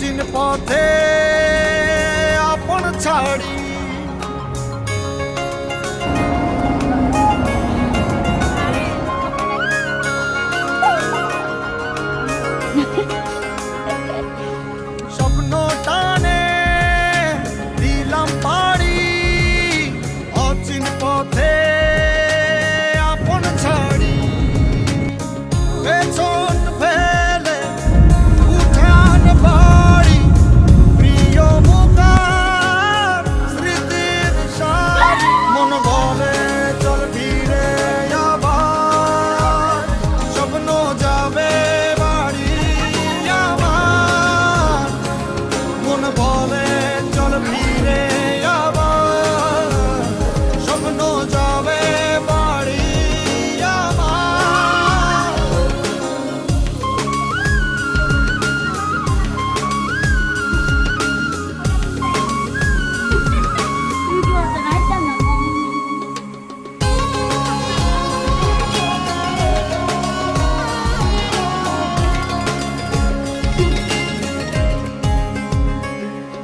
প্রাচীন পথে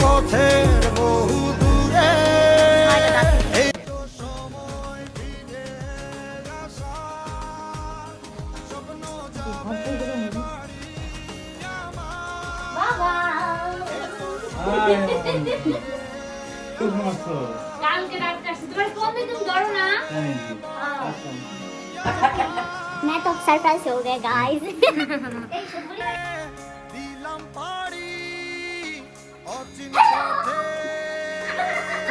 পথের বহু দূরে এই তো সময় ফিরে আসার, স্বপ্ন যাবে বাড়ি খুব মস্ত কালকে রাত আসছে তোমার ফোন দিয়ে তুমি ধরো না मैं तो सरप्राइज हो गया गाइस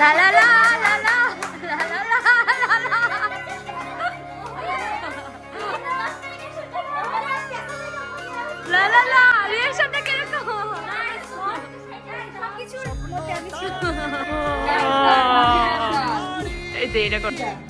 লা লা লা লা লা লা লা লা লা লা লা লা লা রিয়াকশনটা কীরকম এই যে এটা করতে